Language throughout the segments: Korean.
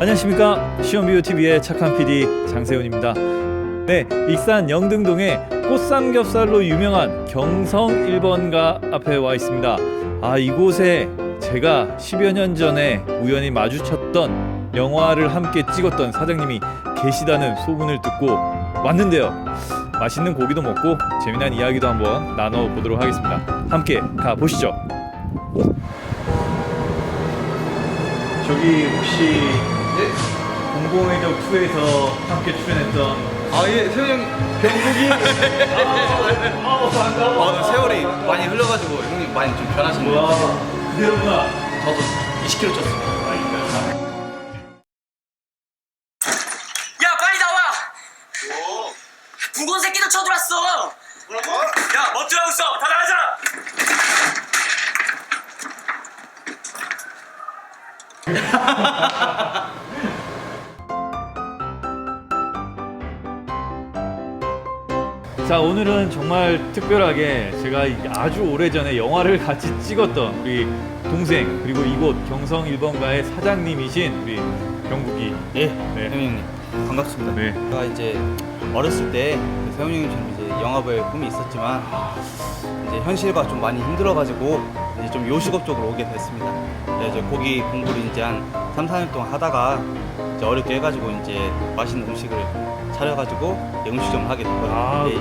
안녕하십니까 시험비오 TV의 착한 PD 장세훈입니다. 네, 익산 영등동의 꽃삼겹살로 유명한 경성 1번가 앞에 와 있습니다. 아 이곳에 제가 10여 년 전에 우연히 마주쳤던 영화를 함께 찍었던 사장님이 계시다는 소문을 듣고 왔는데요. 맛있는 고기도 먹고 재미난 이야기도 한번 나눠보도록 하겠습니다. 함께 가보시죠. 저기 혹시 공공의적 2에서 함께 출연했던 아, 예, 세훈이 형, 병국이. 아 반가워 아, 세월이 많이 흘러가지고 형님 많이 좀 변하신 것와 같아요. 그대로구나 저도 20kg 쪘습니다. 야 빨리 나와! 북원 새끼도 쳐들어왔어! 뭐라고? 야 멋들하고 있어! 다 나가자! 자 오늘은 정말 특별하게 제가 이 아주 오래전에 영화를 같이 찍었던 우리 동생 그리고 이곳 경성 1번가의 사장님이신 우리 병국이 예, 네. 형님. 반갑습니다. 네. 제가 이제 어렸을 때 세훈이 형님처럼 이제 영화배우 꿈이 있었지만 이제 현실과 좀 많이 힘들어가지고 이제 좀 요식업 쪽으로 오게 됐습니다. 네, 이제 고기 공부를 이제 한 3, 4년 동안 하다가 이제 어렵게 해가지고 이제 맛있는 음식을 차려가지고 음식점을 하게 됐거든요. 아, 예, 예.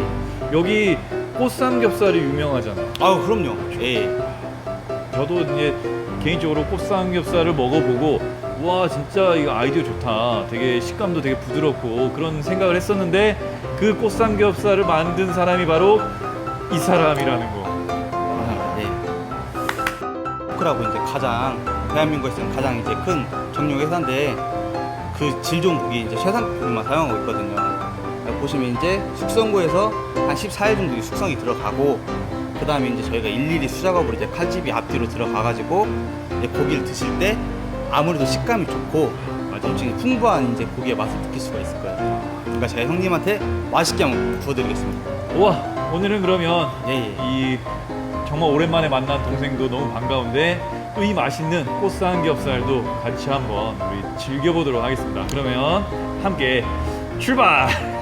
여기 꽃삼겹살이 유명하잖아 아우 그럼요. 예, 예. 저도 이제 개인적으로 꽃삼겹살을 먹어보고 와 진짜 이거 아이디어 좋다 되게 식감도 되게 부드럽고 그런 생각을 했었는데 그 꽃삼겹살을 만든 사람이 바로 이 사람이라는 거 아, 네. 포크라고 이제 가장 대한민국에서는 가장 이제 큰 정육 회사인데 그 질 좋은 고기 이제 최상급만 사용하고 있거든요. 보시면 이제 숙성고에서 한 14일 정도 숙성이 들어가고 그 다음에 이제 저희가 일일이 수작업으로 이제 칼집이 앞뒤로 들어가가지고 이제 고기를 드실 때 아무래도 식감이 좋고 엄청 풍부한 이제 고기의 맛을 느낄 수가 있을 거예요. 그러니까 제가 형님한테 맛있게 한번 구워드리겠습니다. 와 오늘은 그러면 예, 예. 이 정말 오랜만에 만난 동생도 너무 반가운데 또 이 맛있는 꽃 삼겹살도 같이 한번 우리 즐겨보도록 하겠습니다. 그러면 함께 출발!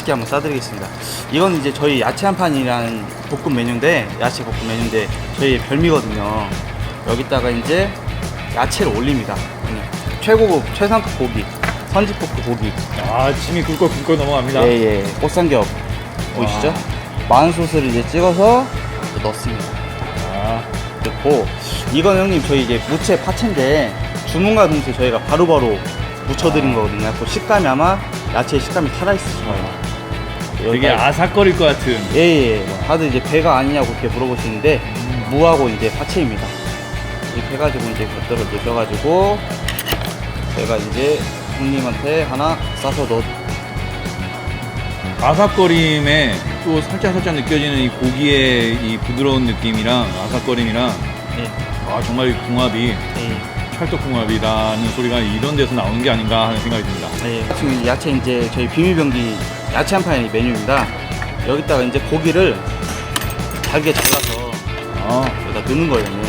맛있게 한번 싸드리겠습니다. 이건 이제 저희 야채 한 판이라는 볶음 메뉴인데 야채 볶음 메뉴인데 저희의 별미거든요. 여기다가 이제 야채를 올립니다. 그냥 최고급 최상급 고기 선지 포크 고기 아 침이 꿀꺽꿀꺽 넘어갑니다. 예예 꽃삼겹 보이시죠? 마늘 소스를 이제 찍어서 이제 넣습니다. 아, 넣고 이건 형님 저희 이제 무채 파채인데 주문과 동시에 저희가 바로바로 묻혀드린 거거든요. 그 식감이 아마 야채 식감이 살아있으실 거예요. 되게 아삭거릴 것 같은. 예 예. 다들 이제 배가 아니냐고 이렇게 물어보시는데 무하고 이제 파채입니다. 이렇게 해가지고 이제 곁들여 넣으셔가지고 제가 이제 형님한테 하나 싸서 넣. 아삭거림에 또 살짝 살짝 느껴지는 이 고기의 이 부드러운 느낌이랑 아삭거림이랑 예. 아 정말 이 궁합이 예. 찰떡궁합이라는 소리가 이런 데서 나오는 게 아닌가 하는 생각이 듭니다. 예. 지금 야채 이제 저희 비밀병기 야채 한 판의 메뉴입니다. 여기다가 이제 고기를 잘게 잘라서 아, 여기다 넣는 거예요. 형님.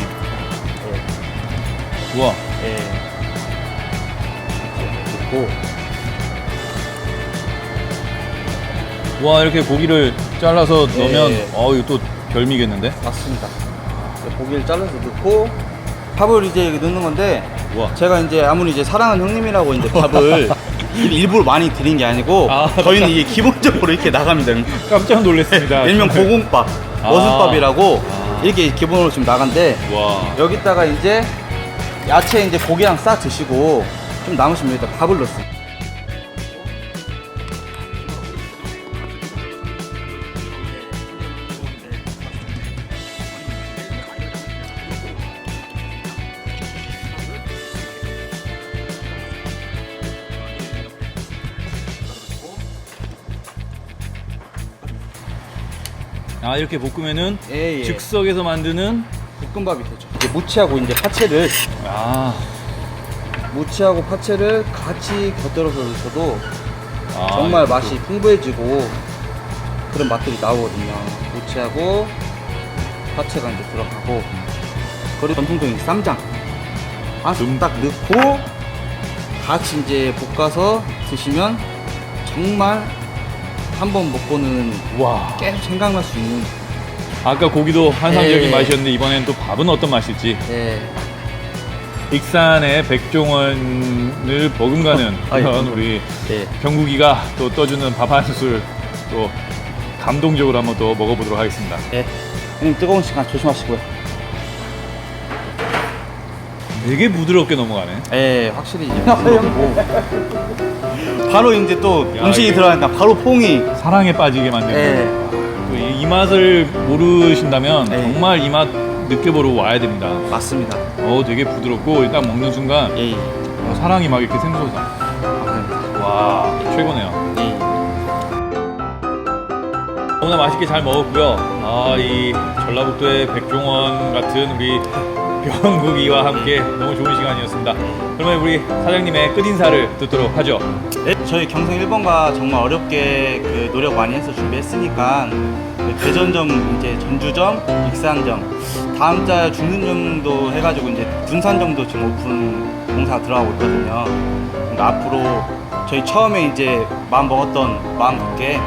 우와. 예. 이렇게 넣고 우와 이렇게 고기를 잘라서 예, 넣으면 예. 어 이거 또 별미겠는데? 맞습니다. 고기를 잘라서 넣고 밥을 이제 넣는 건데 우와. 제가 이제 아무리 이제 사랑하는 형님이라고 이제 밥을 일- 일부러 많이 드린 게 아니고 아, 저희는 이게 기본적으로 이렇게 나갑니다. 깜짝 놀랐습니다. 일명 고공밥, 아. 머슴밥이라고 아. 이렇게 기본으로 지금 나간데 와. 여기다가 이제 야채 이제 고기랑 싸 드시고 좀 남으시면 여기다 밥을 넣습니다. 아 이렇게 볶으면은 예, 예. 즉석에서 만드는 볶음밥이 되죠. 이제 무치하고 이제 파채를 아, 무치하고 파채를 같이 곁들여서 넣어도 아, 정말 이거 맛이 풍부해지고 그런 맛들이 나오거든요. 무치하고 파채가 이제 들어가고 그리고 전통적인 쌈장 음. 한딱 넣고 같이 이제 볶아서 드시면 정말 한 번 먹고는 또- 와. 계속 생각날 수 있는 아까 고기도 환상적인 예. 맛이었는데 이번엔 또 밥은 어떤 맛일지. 예, 익산의 백종원을 버금가는 아이, 그런. 우리 예. 경국이가 또 떠주는 밥 한 술 또 감동적으로 한번 또 먹어보도록 하겠습니다. 예. 형님 뜨거운 시간 조심하시고요. 되게 부드럽게 넘어가네. 예, 확실히 이제 고 바로 이제 또 야, 음식이 이게- 들어가니까 바로 퐁이 사랑에 빠지게 만드는. 예. 또이 맛을 모르신다면 네. 정말 이 맛 느껴보러 와야 됩니다. 맞습니다. 어, 되게 부드럽고 일단 먹는 순간 예, 예. 어, 사랑이 막 이렇게 샘솟아. 감사합니다. 와, 최고네요. 예. 너무나 맛있게 잘 먹었고요. 아, 이 전라북도의 백종원 같은 우리 병국이와 함께 너무 좋은 시간이었습니다. 그러면 우리 사장님의 끝인사를 듣도록 하죠. 네, 저희 경성 1번가 정말 어렵게 그 노력 많이 해서 준비했으니까 그 대전점, 이제 전주점, 익산점, 다음 달 중순점도 해가지고 이제 둔산점도 지금 오픈 공사 들어가고 있거든요. 그러니까 앞으로 저희 처음에 이제 마음 먹었던 마음 갖게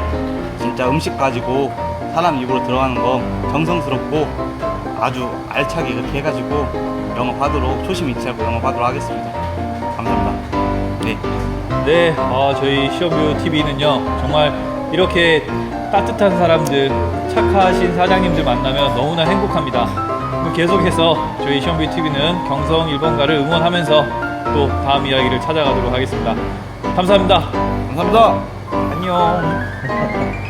진짜 음식 가지고 사람 입으로 들어가는 거 정성스럽고 아주 알차게 그렇게 해가지고 영업하도록 초심 잃지 않고 영업하도록 하겠습니다. 감사합니다. 네. 네, 어, 저희 시험뷰 TV는요 정말 이렇게 따뜻한 사람들, 착하신 사장님들 만나면 너무나 행복합니다. 계속해서 저희 시험뷰 TV는 경성 1번가를 응원하면서 또 다음 이야기를 찾아가도록 하겠습니다. 감사합니다. 감사합니다. 안녕.